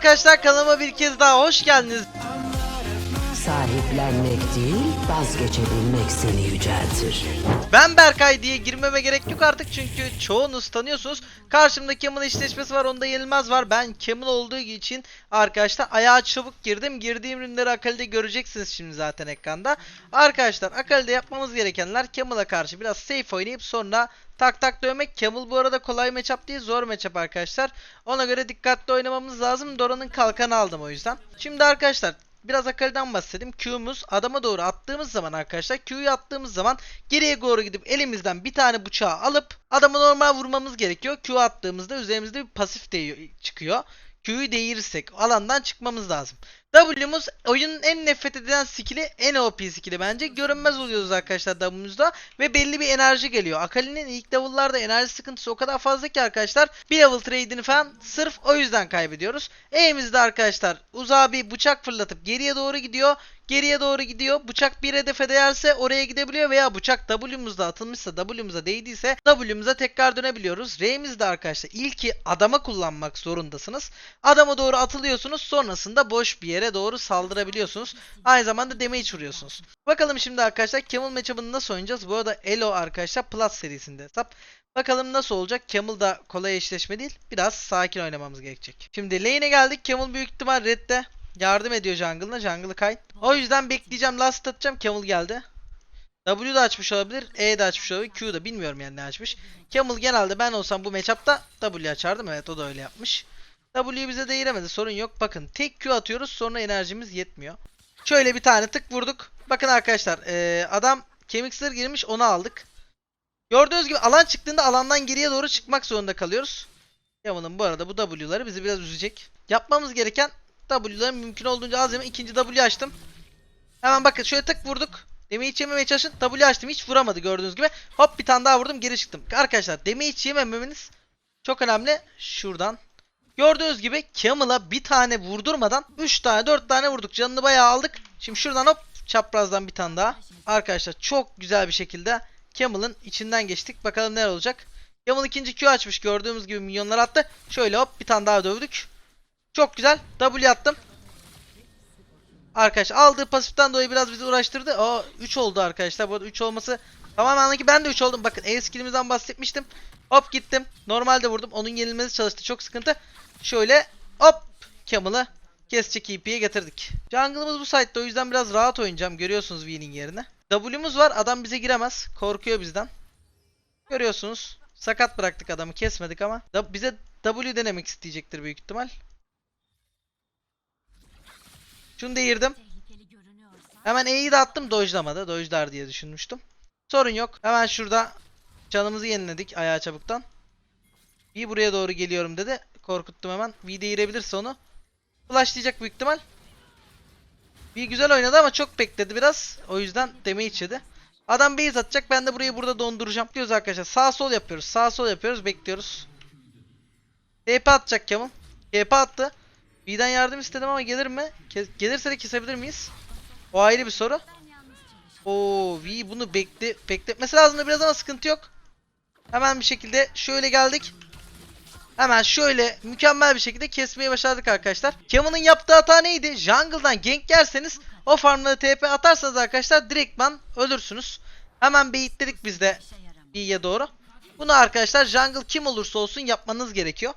arkadaşlar kanalıma bir kez daha hoş geldiniz. Sahiplenmek vazgeçebilmek seni yüceltir. Ben Berkay diye girmeme gerek yok artık çünkü çoğunuz tanıyorsunuz. Karşımda Camel eşleşmesi var onda yenilmez var. Ben Camel olduğu için arkadaşlar ayağa çabuk girdim. Girdiğim ürünleri Akali'de göreceksiniz şimdi zaten ekranda. Arkadaşlar Akali'de yapmamız gerekenler Camel'a karşı biraz safe oynayıp sonra tak tak dövmek. Camel bu arada kolay matchup değil zor matchup arkadaşlar. Ona göre dikkatli oynamamız lazım. Dora'nın kalkanı aldım o yüzden. Şimdi arkadaşlar Biraz Akali'den bahsedeyim. Q'muz adama doğru attığımız zaman arkadaşlar Q'yu attığımız zaman geriye doğru gidip elimizden bir tane bıçağı alıp adamı normal vurmamız gerekiyor. Q attığımızda üzerimizde bir pasif de çıkıyor. Q'yu değirirsek alandan çıkmamız lazım. W'muz oyunun en nefret edilen skill'i en OP skill'i bence. Görünmez oluyoruz arkadaşlar W'muzda ve belli bir enerji geliyor. Akali'nin ilk level'larda enerji sıkıntısı o kadar fazla ki arkadaşlar bir level trade'ini falan sırf o yüzden kaybediyoruz. E'mizde arkadaşlar uzağa bir bıçak fırlatıp geriye doğru gidiyor. Geriye doğru gidiyor. Bıçak bir hedefe değerse oraya gidebiliyor veya bıçak W'muzda atılmışsa W'muza değdiyse W'muza tekrar dönebiliyoruz. R'mizde arkadaşlar ilki adama kullanmak zorundasınız. Adama doğru atılıyorsunuz. Sonrasında boş bir yere doğru saldırabiliyorsunuz. Aynı zamanda damage vuruyorsunuz. Bakalım şimdi arkadaşlar Camel matchup'ını nasıl oynayacağız? Bu arada Elo arkadaşlar Plus serisinde hesap. Bakalım nasıl olacak? Camel da kolay eşleşme değil. Biraz sakin oynamamız gerekecek. Şimdi lane'e geldik. Camel büyük ihtimal redde. Yardım ediyor jungle'ına. Jungle'ı kayıt. O yüzden bekleyeceğim. Last atacağım. Camel geldi. W da açmış olabilir. E de açmış olabilir. Q da bilmiyorum yani ne açmış. Camel genelde ben olsam bu matchup'ta W açardım. Evet o da öyle yapmış. W'yu bize değiremedi. Sorun yok. Bakın tek Q atıyoruz. Sonra enerjimiz yetmiyor. Şöyle bir tane tık vurduk. Bakın arkadaşlar. eee, adam kemik sır girmiş. Onu aldık. Gördüğünüz gibi alan çıktığında alandan geriye doğru çıkmak zorunda kalıyoruz. Yaman'ın bu arada bu W'ları bizi biraz üzecek. Yapmamız gereken W'ları mümkün olduğunca az yeme. İkinci W açtım. Hemen bakın şöyle tık vurduk. Demeyi hiç yememeye çalışın. W açtım hiç vuramadı gördüğünüz gibi. Hop bir tane daha vurdum geri çıktım. Arkadaşlar demeyi hiç çok önemli. Şuradan. Gördüğünüz gibi Camel'a bir tane vurdurmadan 3 tane 4 tane vurduk. Canını bayağı aldık. Şimdi şuradan hop çaprazdan bir tane daha. Arkadaşlar çok güzel bir şekilde Camel'ın içinden geçtik. Bakalım neler olacak. Camel ikinci Q açmış. Gördüğümüz gibi milyonlar attı. Şöyle hop bir tane daha dövdük. Çok güzel. W attım. Arkadaş aldığı pasiften dolayı biraz bizi uğraştırdı. O 3 oldu arkadaşlar. Bu arada 3 olması tamamen ki ben de 3 oldum. Bakın E skillimizden bahsetmiştim. Hop gittim. Normalde vurdum. Onun yenilmesi çalıştı. Çok sıkıntı. Şöyle hop Camel'ı kesecek EP'ye getirdik. Jungle'ımız bu site'de o yüzden biraz rahat oynayacağım. Görüyorsunuz V'nin yerine. W'muz var. Adam bize giremez. Korkuyor bizden. Görüyorsunuz. Sakat bıraktık adamı. Kesmedik ama. Da bize W denemek isteyecektir büyük ihtimal. Şunu değirdim. Hemen E'yi de attım. Dojlamadı. Dojlar diye düşünmüştüm. Sorun yok. Hemen şurada canımızı yeniledik ayağa çabuktan. V buraya doğru geliyorum dedi. Korkuttum hemen. V değirebilirse onu. Flashlayacak büyük ihtimal. V güzel oynadı ama çok bekledi biraz. O yüzden damage yedi. Adam base atacak. Ben de burayı burada donduracağım. Diyoruz arkadaşlar. Sağ sol yapıyoruz. Sağ sol yapıyoruz. Bekliyoruz. TP atacak Camel. TP attı. V'den yardım istedim ama gelir mi? Ke- gelirse de kesebilir miyiz? O ayrı bir soru. Oo V bunu bekle bekletmesi lazımdı biraz ama sıkıntı yok. Hemen bir şekilde şöyle geldik. Hemen şöyle mükemmel bir şekilde kesmeyi başardık arkadaşlar. Camel'ın yaptığı hata neydi? Jungle'dan gank yerseniz o farmlara TP atarsanız arkadaşlar direktman ölürsünüz. Hemen beyitledik biz de V'ye doğru. Bunu arkadaşlar jungle kim olursa olsun yapmanız gerekiyor.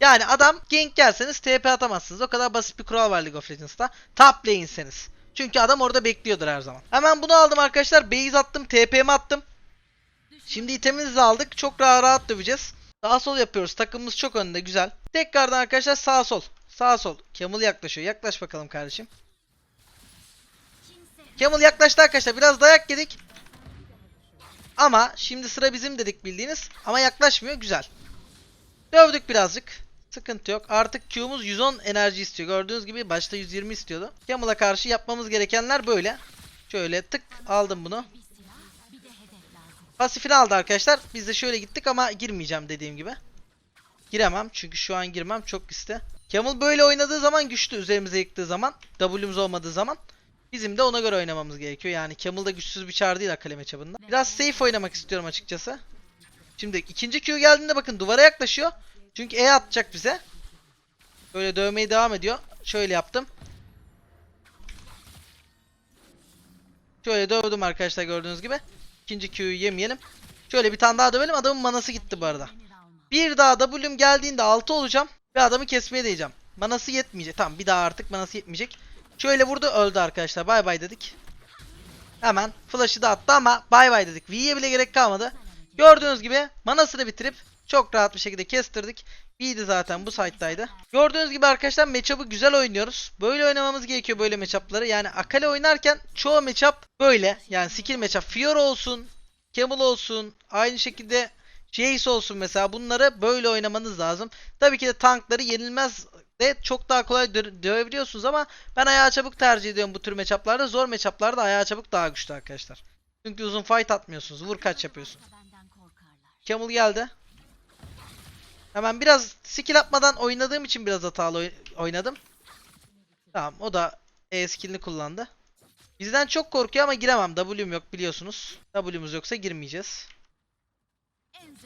Yani adam gank yerseniz TP atamazsınız. O kadar basit bir kural var League of Legends'ta. Top lane'seniz. Çünkü adam orada bekliyordur her zaman. Hemen bunu aldım arkadaşlar. Base attım. TP'mi attım. Şimdi itemimizi aldık. Çok rahat rahat döveceğiz. Sağ sol yapıyoruz. Takımımız çok önde. Güzel. Tekrardan arkadaşlar sağ sol. Sağ sol. Camel yaklaşıyor. Yaklaş bakalım kardeşim. Camel yaklaştı arkadaşlar. Biraz dayak yedik. Ama şimdi sıra bizim dedik bildiğiniz. Ama yaklaşmıyor. Güzel. Dövdük birazcık. Sıkıntı yok. Artık Q'muz 110 enerji istiyor. Gördüğünüz gibi başta 120 istiyordu. Camel'a karşı yapmamız gerekenler böyle. Şöyle tık aldım bunu. Pasifini aldı arkadaşlar. Biz de şöyle gittik ama girmeyeceğim dediğim gibi. Giremem çünkü şu an girmem çok riskli. Camel böyle oynadığı zaman güçlü üzerimize yıktığı zaman. W'muz olmadığı zaman. Bizim de ona göre oynamamız gerekiyor. Yani Camel da güçsüz bir çar değil Akali çapında. Biraz safe oynamak istiyorum açıkçası. Şimdi ikinci Q geldiğinde bakın duvara yaklaşıyor. Çünkü E atacak bize. Böyle dövmeye devam ediyor. Şöyle yaptım. Şöyle dövdüm arkadaşlar gördüğünüz gibi. İkinci Q'yu yemeyelim. Şöyle bir tane daha dövelim. Adamın manası gitti bu arada. Bir daha W'm geldiğinde 6 olacağım. Ve adamı kesmeye değeceğim. Manası yetmeyecek. Tamam bir daha artık manası yetmeyecek. Şöyle vurdu öldü arkadaşlar. Bay bay dedik. Hemen flash'ı da attı ama bay bay dedik. V'ye bile gerek kalmadı. Gördüğünüz gibi manasını bitirip çok rahat bir şekilde kestirdik. V'di zaten bu site'daydı. Gördüğünüz gibi arkadaşlar matchup'ı güzel oynuyoruz. Böyle oynamamız gerekiyor böyle matchup'ları. Yani Akali oynarken çoğu matchup böyle. Yani skill matchup. Fiora olsun, Camel olsun, aynı şekilde Jace olsun mesela bunları böyle oynamanız lazım. Tabii ki de tankları yenilmez de çok daha kolay dö- dövebiliyorsunuz ama ben ayağı çabuk tercih ediyorum bu tür matchup'larda. Zor matchup'larda ayağı çabuk daha güçlü arkadaşlar. Çünkü uzun fight atmıyorsunuz. Vur kaç yapıyorsun. Camel geldi. Hemen biraz skill atmadan oynadığım için biraz hatalı oy- oynadım. Tamam o da E skillini kullandı. Bizden çok korkuyor ama giremem. W'm yok biliyorsunuz. W'muz yoksa girmeyeceğiz.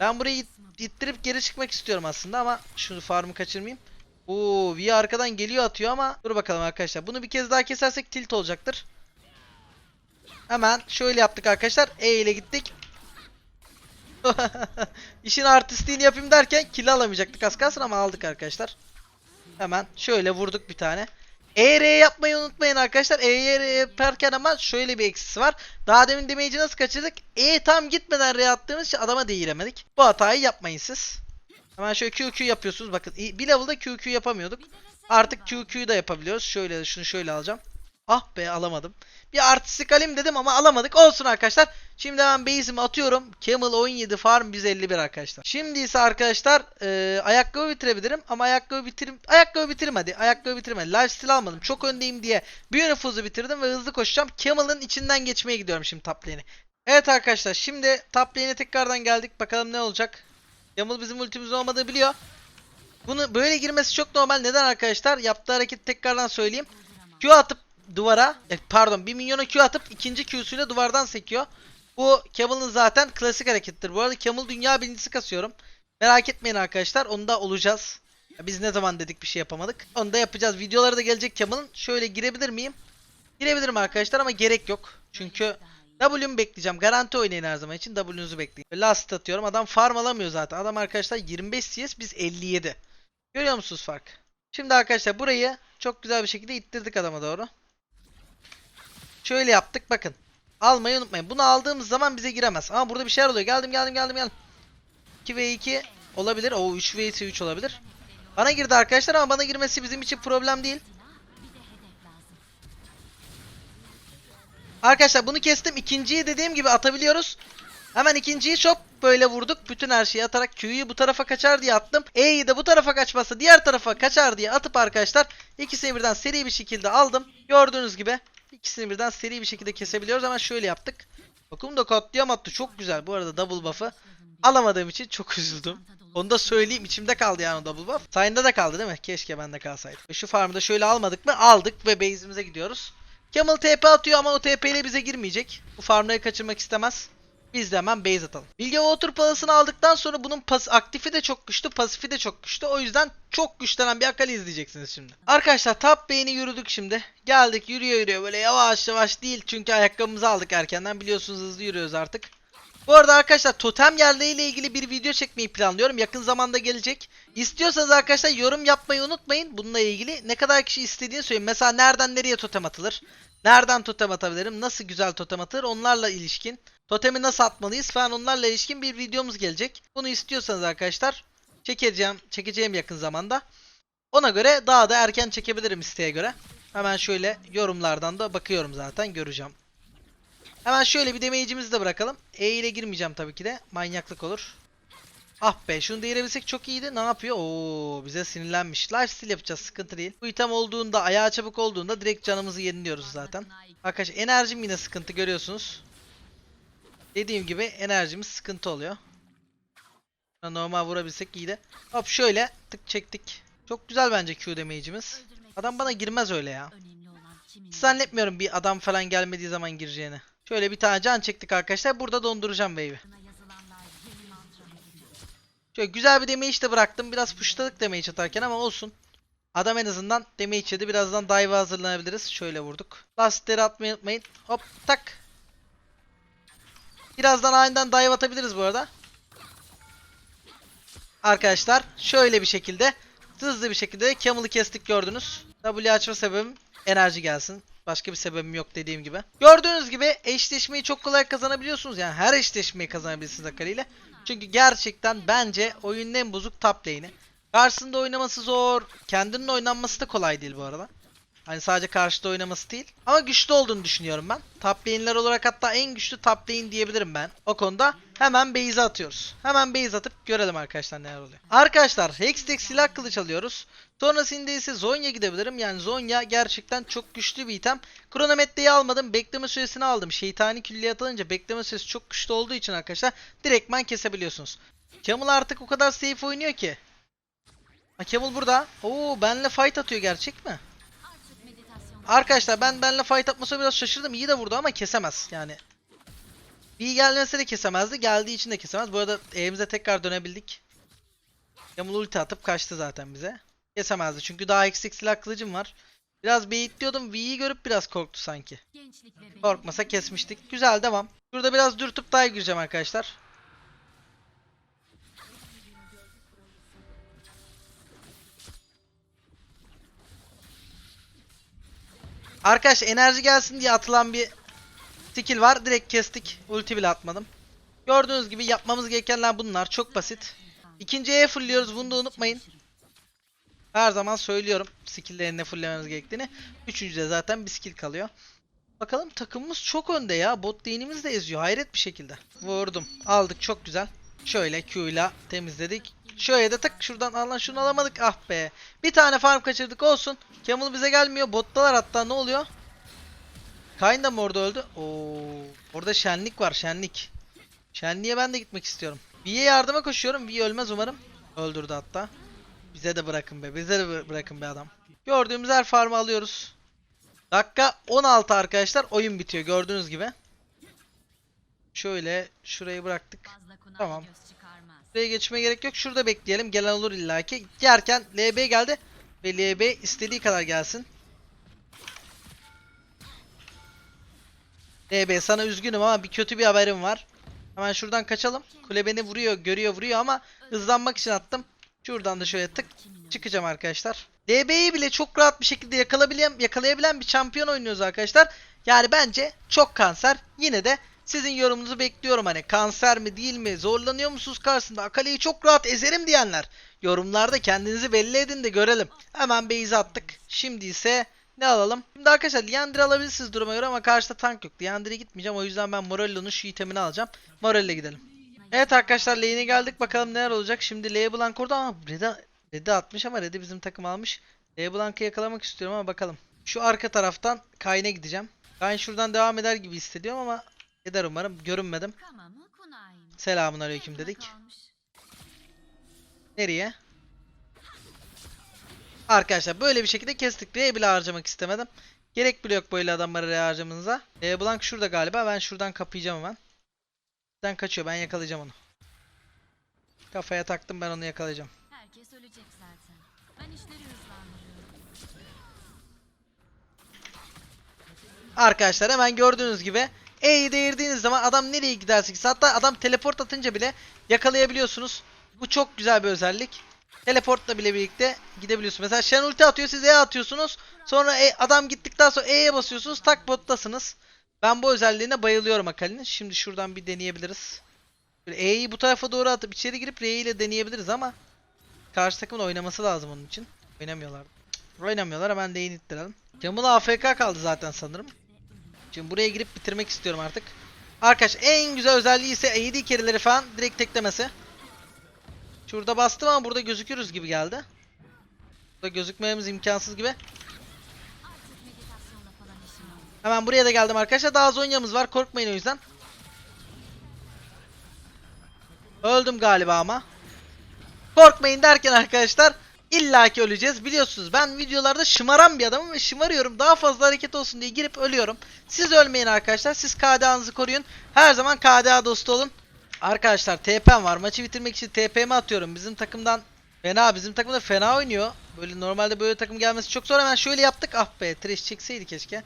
Ben burayı it- ittirip geri çıkmak istiyorum aslında ama şunu farmı kaçırmayayım. Oo, V arkadan geliyor atıyor ama dur bakalım arkadaşlar. Bunu bir kez daha kesersek tilt olacaktır. Hemen şöyle yaptık arkadaşlar. E ile gittik. İşin artistliğini yapayım derken kill alamayacaktık az kalsın ama aldık arkadaşlar. Hemen şöyle vurduk bir tane. ER yapmayı unutmayın arkadaşlar. ER yaparken ama şöyle bir eksisi var. Daha demin damage'i nasıl kaçırdık? E tam gitmeden R attığımız için adama değiremedik. Bu hatayı yapmayın siz. Hemen şöyle QQ yapıyorsunuz. Bakın bir level'da QQ yapamıyorduk. Artık QQ'yu da yapabiliyoruz. Şöyle şunu şöyle alacağım. Ah be alamadım. Bir artistik alayım dedim ama alamadık. Olsun arkadaşlar. Şimdi hemen base'imi atıyorum. Camel 17 farm biz 51 arkadaşlar. Şimdi ise arkadaşlar e, ayakkabı bitirebilirim ama ayakkabı bitirim. Ayakkabı bitirim hadi. Ayakkabı bitirme. Lifesteal almadım. Çok öndeyim diye bir nüfuzu bitirdim ve hızlı koşacağım. Camel'ın içinden geçmeye gidiyorum şimdi top lane'e. Evet arkadaşlar şimdi top lane'e tekrardan geldik. Bakalım ne olacak. Camel bizim ultimizin olmadığını biliyor. Bunu böyle girmesi çok normal. Neden arkadaşlar? Yaptığı hareketi tekrardan söyleyeyim. Q atıp duvara, e, pardon bir minyona Q atıp ikinci Q'suyla duvardan sekiyor. Bu Camel'ın zaten klasik harekettir. Bu arada Camel dünya birincisi kasıyorum. Merak etmeyin arkadaşlar. Onda olacağız. Ya biz ne zaman dedik bir şey yapamadık. Onu da yapacağız. Videoları da gelecek Camel'ın. Şöyle girebilir miyim? Girebilirim arkadaşlar ama gerek yok. Çünkü W'mu bekleyeceğim. Garanti oynayın her zaman için. W'nuzu bekleyin. Last atıyorum. Adam farm alamıyor zaten. Adam arkadaşlar 25 CS biz 57. Görüyor musunuz fark? Şimdi arkadaşlar burayı çok güzel bir şekilde ittirdik adama doğru. Şöyle yaptık bakın. Almayı unutmayın. Bunu aldığımız zaman bize giremez. Ama burada bir şeyler oluyor. Geldim geldim geldim geldim. 2 ve 2 olabilir. O 3 ve 3 olabilir. Bana girdi arkadaşlar ama bana girmesi bizim için problem değil. Arkadaşlar bunu kestim. İkinciyi dediğim gibi atabiliyoruz. Hemen ikinciyi çok böyle vurduk. Bütün her şeyi atarak Q'yu bu tarafa kaçar diye attım. E'yi de bu tarafa kaçmasa diğer tarafa kaçar diye atıp arkadaşlar ikisini birden seri bir şekilde aldım. Gördüğünüz gibi ikisini birden seri bir şekilde kesebiliyoruz. Hemen şöyle yaptık. Bakalım da katliam attı. Çok güzel. Bu arada double buff'ı alamadığım için çok üzüldüm. Onu da söyleyeyim. içimde kaldı yani o double buff. Sayında da kaldı değil mi? Keşke bende kalsaydı. Şu farmı da şöyle almadık mı? Aldık ve base'imize gidiyoruz. Camel TP atıyor ama o TP ile bize girmeyecek. Bu farmları kaçırmak istemez. Biz de hemen base atalım. Bilge Water Palace'ını aldıktan sonra bunun pas aktifi de çok güçlü, pasifi de çok güçlü. O yüzden çok güçlenen bir Akali izleyeceksiniz şimdi. Arkadaşlar top lane'i yürüdük şimdi. Geldik yürüyor yürüyor böyle yavaş yavaş değil. Çünkü ayakkabımızı aldık erkenden. Biliyorsunuz hızlı yürüyoruz artık. Bu arada arkadaşlar totem yerleriyle ilgili bir video çekmeyi planlıyorum. Yakın zamanda gelecek. İstiyorsanız arkadaşlar yorum yapmayı unutmayın. Bununla ilgili ne kadar kişi istediğini söyleyin. Mesela nereden nereye totem atılır? Nereden totem atabilirim? Nasıl güzel totem atılır? Onlarla ilişkin. Totemi nasıl atmalıyız falan onlarla ilişkin bir videomuz gelecek. Bunu istiyorsanız arkadaşlar çekeceğim, çekeceğim yakın zamanda. Ona göre daha da erken çekebilirim isteğe göre. Hemen şöyle yorumlardan da bakıyorum zaten göreceğim. Hemen şöyle bir damage'imizi de bırakalım. E ile girmeyeceğim tabii ki de. Manyaklık olur. Ah be şunu değirebilsek çok iyiydi. Ne yapıyor? Oo bize sinirlenmiş. Lifesteal yapacağız sıkıntı değil. Bu item olduğunda ayağı çabuk olduğunda direkt canımızı yeniliyoruz zaten. Arkadaşlar enerjim yine sıkıntı görüyorsunuz. Dediğim gibi enerjimiz sıkıntı oluyor. Normal vurabilsek iyiydi. Hop şöyle tık çektik. Çok güzel bence Q damage'imiz. Adam bana girmez öyle ya. Hiç zannetmiyorum bir adam falan gelmediği zaman gireceğini. Şöyle bir tane can çektik arkadaşlar. Burada donduracağım wave'i. Şöyle güzel bir damage de bıraktım. Biraz pushladık damage atarken ama olsun. Adam en azından damage yedi. Birazdan dive hazırlanabiliriz. Şöyle vurduk. Lastikleri atmayı unutmayın. Hop tak. Birazdan aniden dive atabiliriz bu arada. Arkadaşlar şöyle bir şekilde hızlı bir şekilde Camel'ı kestik gördünüz. W açma sebebim enerji gelsin. Başka bir sebebim yok dediğim gibi. Gördüğünüz gibi eşleşmeyi çok kolay kazanabiliyorsunuz. Yani her eşleşmeyi kazanabilirsiniz Akali ile. Çünkü gerçekten bence oyunun en bozuk top lane'i. Karşısında oynaması zor. Kendinin oynanması da kolay değil bu arada. Hani sadece karşıda oynaması değil. Ama güçlü olduğunu düşünüyorum ben. Top lane'ler olarak hatta en güçlü top lane diyebilirim ben. O konuda hemen base atıyoruz. Hemen base atıp görelim arkadaşlar neler oluyor. Arkadaşlar Hextech silah kılıç alıyoruz. Sonrasında ise Zonya gidebilirim. Yani Zonya gerçekten çok güçlü bir item. Kronometreyi almadım. Bekleme süresini aldım. Şeytani külliyat alınca bekleme süresi çok güçlü olduğu için arkadaşlar direktman kesebiliyorsunuz. Camel artık o kadar safe oynuyor ki. Ha Camel burada. Oo benle fight atıyor gerçek mi? Arkadaşlar ben benle fight atmasına biraz şaşırdım. İyi de vurdu ama kesemez yani. İyi gelmese de kesemezdi. Geldiği için de kesemez. Bu arada evimize tekrar dönebildik. Yamul ulti atıp kaçtı zaten bize. Kesemezdi çünkü daha eksik silah kılıcım var. Biraz beyitliyordum. V'yi görüp biraz korktu sanki. Korkmasa kesmiştik. Güzel devam. Şurada biraz dürtüp daha gireceğim arkadaşlar. Arkadaş enerji gelsin diye atılan bir skill var. Direkt kestik. Ulti bile atmadım. Gördüğünüz gibi yapmamız gerekenler bunlar. Çok basit. İkinci E fullliyoruz. Bunu da unutmayın. Her zaman söylüyorum. Skill'lerini ne gerektiğini. Üçüncüde zaten bir skill kalıyor. Bakalım takımımız çok önde ya. Bot lane'imiz de eziyor. Hayret bir şekilde. Vurdum. Aldık. Çok güzel. Şöyle Q ile temizledik. Şöyle de tık şuradan alan şunu alamadık. Ah be. Bir tane farm kaçırdık olsun. Camel bize gelmiyor. Bottalar hatta ne oluyor? Kayn da mı orada öldü? Oo, orada şenlik var şenlik. Şenliğe ben de gitmek istiyorum. V'ye yardıma koşuyorum. V ölmez umarım. Öldürdü hatta. Bize de bırakın be. Bize de bı- bırakın be adam. Gördüğümüz her farmı alıyoruz. Dakika 16 arkadaşlar. Oyun bitiyor gördüğünüz gibi. Şöyle şurayı bıraktık. Tamam. Buraya geçmeye gerek yok. Şurada bekleyelim. Gelen olur illaki. Yerken LB geldi. Ve LB istediği kadar gelsin. LB sana üzgünüm ama bir kötü bir haberim var. Hemen şuradan kaçalım. Kule beni vuruyor, görüyor, vuruyor ama hızlanmak için attım. Şuradan da şöyle tık çıkacağım arkadaşlar. DB'yi bile çok rahat bir şekilde yakalayabilen, yakalayabilen bir şampiyon oynuyoruz arkadaşlar. Yani bence çok kanser. Yine de sizin yorumunuzu bekliyorum hani kanser mi değil mi zorlanıyor musunuz karşısında Akali'yi çok rahat ezerim diyenler yorumlarda kendinizi belli edin de görelim. Hemen base attık. Şimdi ise ne alalım? Şimdi arkadaşlar Liandry alabilirsiniz duruma göre ama karşıda tank yok. Liandry'e gitmeyeceğim o yüzden ben Morello'nun şu itemini alacağım. Morello'ya gidelim. Evet arkadaşlar lane'e geldik bakalım neler olacak. Şimdi LeBlanc orada ama Red'i Red'i atmış ama Red'i bizim takım almış. LeBlanc'ı yakalamak istiyorum ama bakalım. Şu arka taraftan Kayn'e gideceğim. Kayn şuradan devam eder gibi hissediyorum ama eder umarım. Görünmedim. Selamun aleyküm dedik. Nereye? Arkadaşlar böyle bir şekilde kestik. R bile harcamak istemedim. Gerek bile yok böyle adamlara R harcamanıza. LeBlanc şurada galiba. Ben şuradan kapayacağım hemen. Sen kaçıyor. Ben yakalayacağım onu. Kafaya taktım ben onu yakalayacağım. Herkes ölecek zaten. Ben işleri hızlandırıyorum. Arkadaşlar hemen gördüğünüz gibi E'yi değirdiğiniz zaman adam nereye giderse gitsin. Hatta adam teleport atınca bile yakalayabiliyorsunuz. Bu çok güzel bir özellik. Teleportla bile birlikte gidebiliyorsunuz. Mesela Shen ulti atıyor siz E atıyorsunuz. Sonra E- adam gittikten sonra E'ye basıyorsunuz. Tak bottasınız. Ben bu özelliğine bayılıyorum Akali'nin. Şimdi şuradan bir deneyebiliriz. E'yi bu tarafa doğru atıp içeri girip R ile deneyebiliriz ama karşı takımın oynaması lazım onun için. Oynamıyorlar. Oynamıyorlar hemen D'yi ittirelim. Camıl AFK kaldı zaten sanırım. Şimdi buraya girip bitirmek istiyorum artık. Arkadaş en güzel özelliği ise AD carry'leri falan direkt teklemesi. Şurada bastım ama burada gözükürüz gibi geldi. Burada gözükmemiz imkansız gibi. Hemen buraya da geldim arkadaşlar. Daha Zonya'mız var. Korkmayın o yüzden. Öldüm galiba ama. Korkmayın derken arkadaşlar illaki öleceğiz. Biliyorsunuz ben videolarda şımaran bir adamım ve şımarıyorum. Daha fazla hareket olsun diye girip ölüyorum. Siz ölmeyin arkadaşlar. Siz KDA'nızı koruyun. Her zaman KDA dostu olun. Arkadaşlar TP'm var. Maçı bitirmek için TP'mi atıyorum. Bizim takımdan Fena bizim takım da fena oynuyor. Böyle normalde böyle takım gelmesi çok zor. Hemen şöyle yaptık. Ah be trash çekseydi keşke.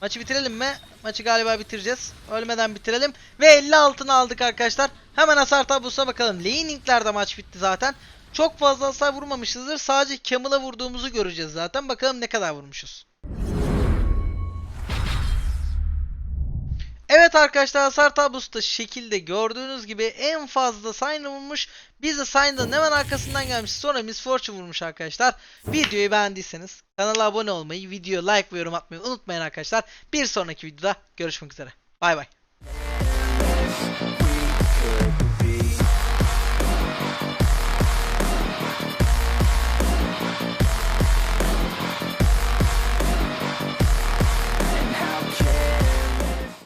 Maçı bitirelim mi? Maçı galiba bitireceğiz. Ölmeden bitirelim. Ve 50 altını aldık arkadaşlar. Hemen hasar tablosuna bakalım. Laning'lerde maç bitti zaten. Çok fazla hasar vurmamışızdır. Sadece Camel'a vurduğumuzu göreceğiz zaten. Bakalım ne kadar vurmuşuz. Evet arkadaşlar hasar tablosu da şekilde gördüğünüz gibi en fazla Sign vurmuş. Biz de Sign'dan hemen arkasından gelmiş. Sonra Miss Fortune vurmuş arkadaşlar. Videoyu beğendiyseniz kanala abone olmayı, videoya like ve yorum atmayı unutmayın arkadaşlar. Bir sonraki videoda görüşmek üzere. Bay bay.